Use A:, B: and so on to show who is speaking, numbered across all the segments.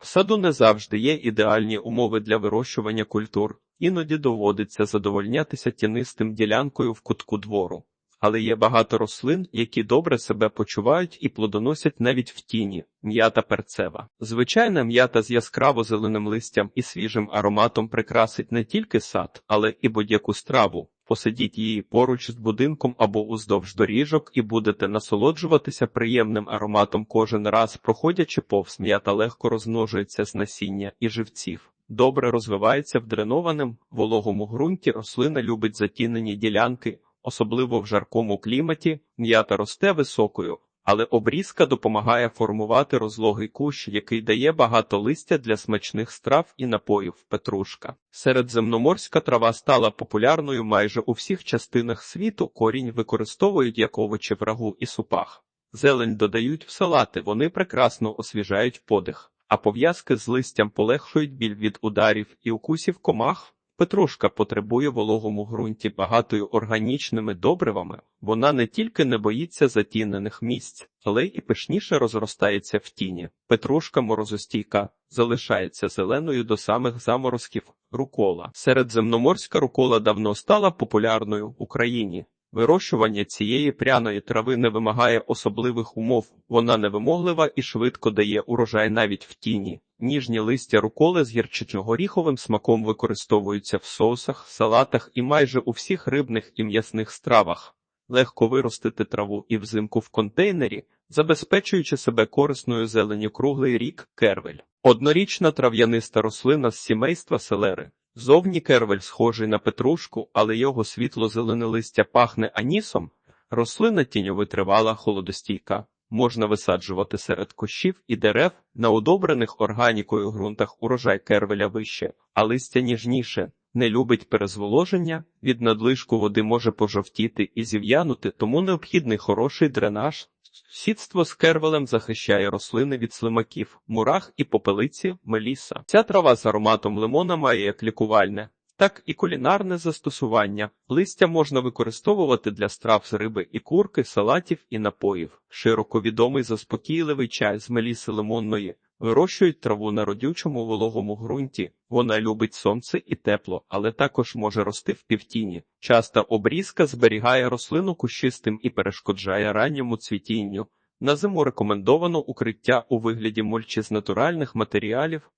A: В саду не завжди є ідеальні умови для вирощування культур, іноді доводиться задовольнятися тінистим ділянкою в кутку двору. Але є багато рослин, які добре себе почувають і плодоносять навіть в тіні, м'ята перцева. Звичайна м'ята з яскраво зеленим листям і свіжим ароматом прикрасить не тільки сад, але і будь-яку страву. Посадіть її поруч з будинком або уздовж доріжок і будете насолоджуватися приємним ароматом кожен раз, проходячи повз м'ята легко розмножується з насіння і живців. Добре розвивається в дренованим, вологому ґрунті, рослина любить затінені ділянки, особливо в жаркому кліматі, м'ята росте високою, але обрізка допомагає формувати розлогий кущ, який дає багато листя для смачних страв і напоїв. Петрушка. Середземноморська трава стала популярною майже у всіх частинах світу. Корінь використовують як овочі в рагу і супах. Зелень додають в салати, вони прекрасно освіжають подих, а пов'язки з листям полегшують біль від ударів і укусів комах. Петрушка потребує вологому ґрунті багатою органічними добривами. Вона не тільки не боїться затінених місць, але і пишніше розростається в тіні. Петрушка морозостійка залишається зеленою до самих заморозків. Рукола. Середземноморська рукола давно стала популярною в Україні. Вирощування цієї пряної трави не вимагає особливих умов, вона невимоглива і швидко дає урожай навіть в тіні. Ніжні листя руколи з гірчично-горіховим смаком використовуються в соусах, салатах і майже у всіх рибних і м'ясних стравах. Легко виростити траву і взимку в контейнері, забезпечуючи себе корисною зеленю круглий рік кервель. Однорічна трав'яниста рослина з сімейства селери. Зовні кервель схожий на петрушку, але його світло-зелене листя пахне анісом. Рослина тіньовитривала холодостійка. Можна висаджувати серед кущів і дерев на удобрених органікою ґрунтах урожай кервеля вище, а листя ніжніше. Не любить перезволоження, від надлишку води може пожовтіти і зів'янути, тому необхідний хороший дренаж. Сідство з кервелем захищає рослини від слимаків, мурах і попелиці меліса. Ця трава з ароматом лимона має як лікувальне, так і кулінарне застосування. Листя можна використовувати для страв з риби і курки, салатів і напоїв. Широко відомий заспокійливий чай з меліси лимонної. Вирощують траву на родючому вологому ґрунті. Вона любить сонце і тепло, але також може рости в півтіні. Часта обрізка зберігає рослину кущистим і перешкоджає ранньому цвітінню. На зиму рекомендовано укриття у вигляді мульчі з натуральних матеріалів,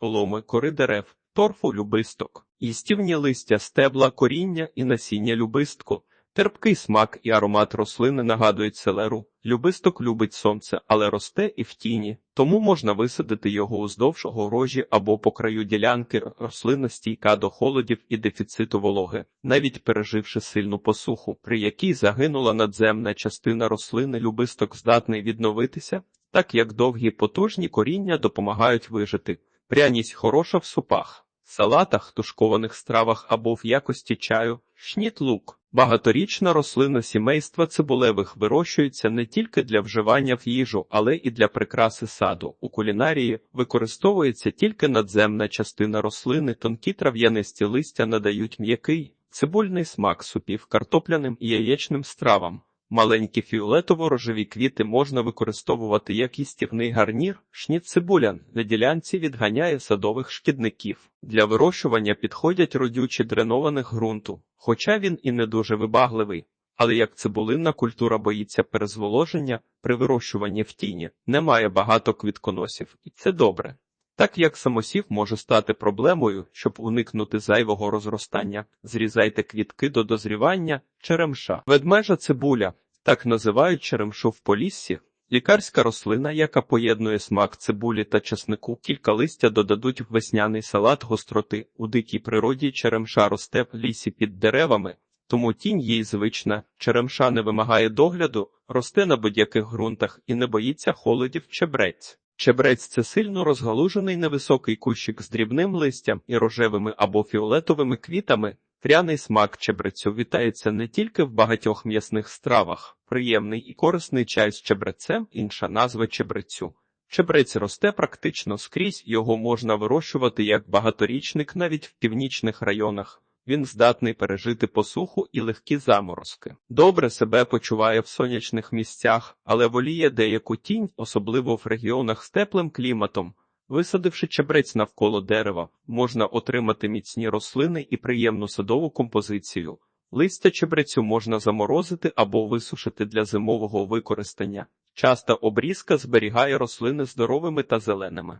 A: соломи, кори дерев, торфу, любисток, їстівні листя, стебла, коріння і насіння любистку. Терпкий смак і аромат рослини нагадують селеру. Любисток любить сонце, але росте і в тіні, тому можна висадити його уздовж огорожі або по краю ділянки. Рослина стійка до холодів і дефіциту вологи, навіть переживши сильну посуху, при якій загинула надземна частина рослини, любисток здатний відновитися, так як довгі потужні коріння допомагають вижити. Пряність хороша в супах, салатах, тушкованих стравах або в якості чаю, шніт лук. Багаторічна рослина сімейства цибулевих вирощується не тільки для вживання в їжу, але і для прикраси саду. У кулінарії використовується тільки надземна частина рослини, тонкі трав'янисті листя надають м'який, цибульний смак супів картопляним і яєчним стравам. Маленькі фіолетово-рожеві квіти можна використовувати як їстівний гарнір, шніт цибулян на ділянці відганяє садових шкідників. Для вирощування підходять родючі дренованих ґрунту, хоча він і не дуже вибагливий. Але як цибулинна культура боїться перезволоження при вирощуванні в тіні, немає багато квітконосів, і це добре. Так як самосів може стати проблемою, щоб уникнути зайвого розростання, зрізайте квітки до дозрівання черемша. Ведмежа цибуля, так називають черемшу в поліссі, лікарська рослина, яка поєднує смак цибулі та чеснику. Кілька листя додадуть в весняний салат гостроти. У дикій природі черемша росте в лісі під деревами, тому тінь їй звична. Черемша не вимагає догляду, росте на будь-яких ґрунтах і не боїться холодів чебрець. Чебрець це сильно розгалужений невисокий кущик з дрібним листям і рожевими або фіолетовими квітами. Пряний смак чебрецю вітається не тільки в багатьох м'ясних стравах, приємний і корисний чай з чебрецем, інша назва чебрецю. Чебрець росте практично скрізь, його можна вирощувати як багаторічник навіть в північних районах. Він здатний пережити посуху і легкі заморозки. Добре себе почуває в сонячних місцях, але воліє деяку тінь, особливо в регіонах з теплим кліматом. Висадивши чебрець навколо дерева, можна отримати міцні рослини і приємну садову композицію. Листя чебрецю можна заморозити або висушити для зимового використання. Часта обрізка зберігає рослини здоровими та зеленими.